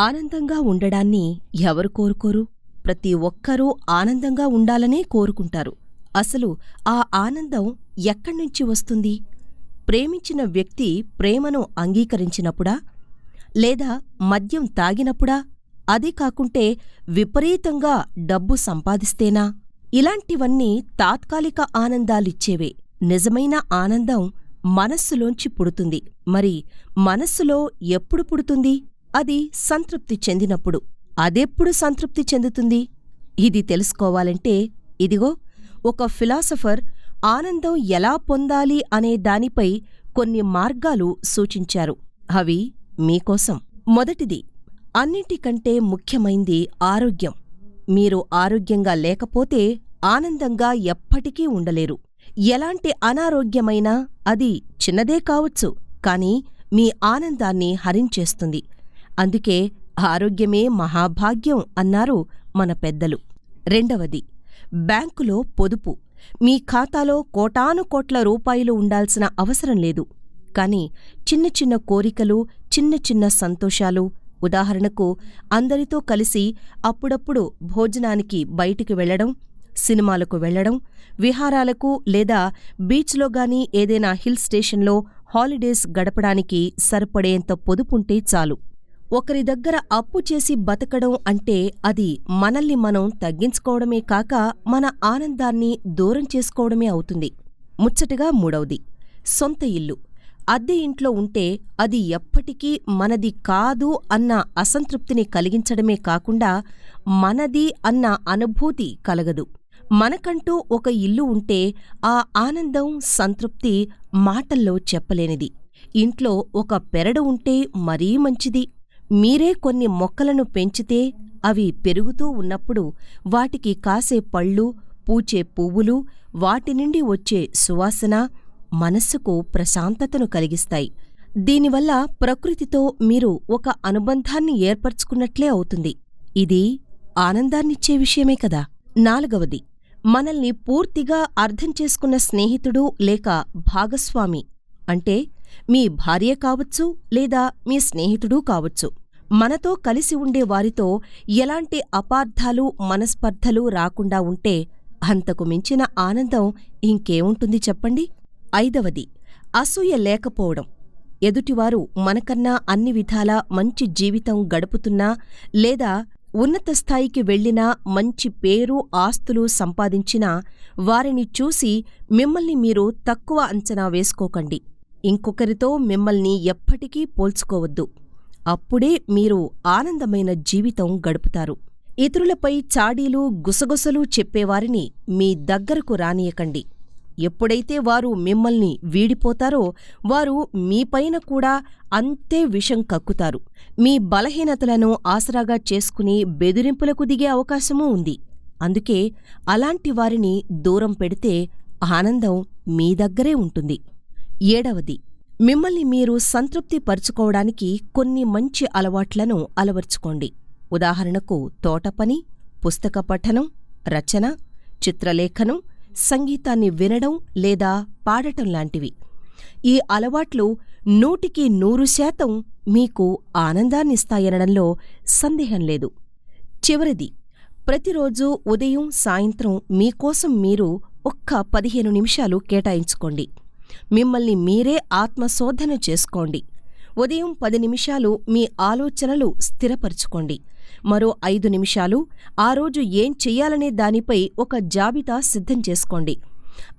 ఆనందంగా ఉండడాన్ని ఎవరు కోరుకోరు? ప్రతి ఒక్కరూ ఆనందంగా ఉండాలనే కోరుకుంటారు. అసలు ఆ ఆనందం ఎక్కడ్నుంచి వస్తుంది? ప్రేమించిన వ్యక్తి ప్రేమను అంగీకరించినప్పుడా? లేదా మద్యం తాగినప్పుడా? అది కాకుంటే విపరీతంగా డబ్బు సంపాదిస్తేనా? ఇలాంటివన్నీ తాత్కాలిక ఆనందాలిచ్చేవే. నిజమైన ఆనందం మనస్సులోంచి పుడుతుంది. మరి మనస్సులో ఎప్పుడు పుడుతుంది? అది సంతృప్తి చెందినప్పుడు. అదెప్పుడు సంతృప్తి చెందుతుంది? ఇది తెలుసుకోవాలంటే ఇదిగో ఒక ఫిలాసఫర్ ఆనందం ఎలా పొందాలి అనే దానిపై కొన్ని మార్గాలు సూచించారు. అవి మీకోసం. మొదటిది అన్నిటికంటే ముఖ్యమైంది ఆరోగ్యం. మీరు ఆరోగ్యంగా లేకపోతే ఆనందంగా ఎప్పటికీ ఉండలేరు. ఎలాంటి అనారోగ్యమైనా అది చిన్నదే కావచ్చు కాని మీ ఆనందాన్ని హరించేస్తుంది. అందుకే ఆరోగ్యమే మహాభాగ్యం అన్నారు మన పెద్దలు. రెండవది బ్యాంకులో పొదుపు. మీ ఖాతాలో కోటాను కోట్ల రూపాయలు ఉండాల్సిన అవసరం లేదు. కాని చిన్న చిన్న కోరికలు చిన్న చిన్న సంతోషాలు ఉదాహరణకు అందరితో కలిసి అప్పుడప్పుడు భోజనానికి బయటికి వెళ్ళడం సినిమాలకు వెళ్ళడం విహారాలకు లేదా బీచ్లో గాని ఏదైనా హిల్ స్టేషన్లో హాలిడేస్ గడపడానికి సరిపడేంత పొదుపుంటే చాలు. ఒకరి దగ్గర అప్పు చేసి బతకడం అంటే అది మనల్ని మనం తగ్గించుకోవడమే కాక మన ఆనందాన్ని దూరం చేసుకోవడమే అవుతుంది. ముచ్చటగా మూడవది సొంత ఇల్లు. అద్దె ఇంట్లో ఉంటే అది ఎప్పటికీ మనది కాదు అన్న అసంతృప్తిని కలిగించడమే కాకుండా మనది అన్న అనుభూతి కలగదు. మనకంటూ ఒక ఇల్లు ఉంటే ఆ ఆనందం సంతృప్తి మాటల్లో చెప్పలేనిది. ఇంట్లో ఒక పెరడు ఉంటే మరీ మంచిది. మీరే కొన్ని మొక్కలను పెంచితే అవి పెరుగుతూ ఉన్నప్పుడు వాటికి కాసే పళ్ళు పూచే పువ్వులు వాటి నుండి వచ్చే సువాసన మనస్సుకు ప్రశాంతతను కలిగిస్తాయి. దీనివల్ల ప్రకృతితో మీరు ఒక అనుబంధాన్ని ఏర్పరచుకున్నట్లే అవుతుంది. ఇది ఆనందాన్నిచ్చే విషయమే కదా. నాలుగవది మనల్ని పూర్తిగా అర్థం చేసుకున్న స్నేహితుడు లేక భాగస్వామి అంటే మీ భార్య కావచ్చు లేదా మీ స్నేహితుడూ కావచ్చు. మనతో కలిసి ఉండే వారితో ఎలాంటి అపార్థాలు మనస్పర్ధలు రాకుండా ఉంటే అంతకు మించిన ఆనందం ఇంకేముంటుంది చెప్పండి? ఐదవది అసూయ లేకపోవడం. ఎదుటివారు మనకన్నా అన్ని విధాలా మంచి జీవితం గడుపుతున్నా లేదా ఉన్నత స్థాయికి వెళ్ళినా మంచి పేరు ఆస్తులు సంపాదించినా వారిని చూసి మిమ్మల్ని మీరు తక్కువ అంచనా వేసుకోకండి. ఇంకొకరితో మిమ్మల్ని ఎప్పటికీ పోల్చుకోవద్దు. అప్పుడే మీరు ఆనందమైన జీవితం గడుపుతారు. ఇతరులపై చాడీలు గుసగుసలు చెప్పేవారిని మీ దగ్గరకు రానియకండి. ఎప్పుడైతే వారు మిమ్మల్ని వీడిపోతారో వారు మీపైన కూడా అంతే విషం కక్కుతారు. మీ బలహీనతలను ఆసరాగా చేసుకుని బెదిరింపులకు దిగే అవకాశమూ ఉంది. అందుకే అలాంటి వారిని దూరం పెడితే ఆనందం మీ దగ్గరే ఉంటుంది. ఏడవది. మిమ్మల్ని మీరు సంతృప్తి పరుచుకోవడానికి కొన్ని మంచి అలవాట్లను అలవర్చుకోండి. ఉదాహరణకు తోటపని పుస్తక పఠనం రచన చిత్రలేఖనం సంగీతాన్ని వినడం లేదా పాడటం లాంటివి. ఈ అలవాట్లు నూటికి నూరు శాతం మీకు ఆనందాన్నిస్తాయనడంలో సందేహం లేదు. చివరిది ప్రతిరోజూ ఉదయం సాయంత్రం మీకోసం మీరు ఒక్క పదిహేను నిమిషాలు కేటాయించుకోండి. మిమ్మల్ని మీరే ఆత్మశోధన చేసుకోండి. ఉదయం పది నిమిషాలు మీ ఆలోచనలు స్థిరపరచుకోండి. మరో ఐదు నిమిషాలు ఆ రోజు ఏం చెయ్యాలనే దానిపై ఒక జాబితా సిద్ధం చేసుకోండి.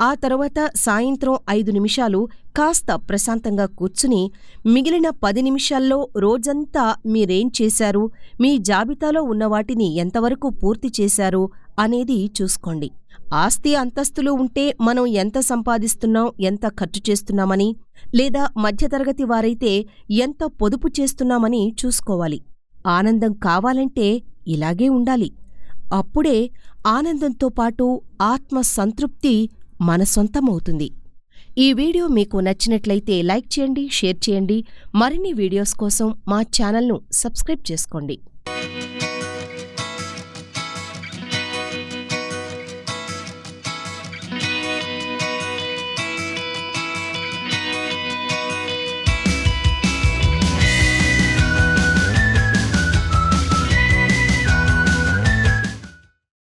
ఆ తర్వాత సాయంత్రం ఐదు నిమిషాలు కాస్త ప్రశాంతంగా కూర్చుని మిగిలిన పది నిమిషాల్లో రోజంతా మీరేం చేశారు? మీ జాబితాలో ఉన్న వాటిని ఎంతవరకు పూర్తి చేశారు? అనేది చూసుకోండి. ఆస్తి అంతస్తులు ఉంటే మనం ఎంత సంపాదిస్తున్నాం ఎంత ఖర్చు చేస్తున్నామని లేదా మధ్యతరగతి వారైతే ఎంత పొదుపు చేస్తున్నామని చూసుకోవాలి. ఆనందం కావాలంటే ఇలాగే ఉండాలి. అప్పుడే ఆనందంతో పాటు ఆత్మ సంతృప్తి మన సొంతమవుతుంది. ఈ వీడియో మీకు నచ్చినట్లయితే లైక్ చేయండి షేర్ చేయండి. మరిన్ని వీడియోస్ కోసం మా ఛానల్ను సబ్స్క్రైబ్ చేసుకోండి.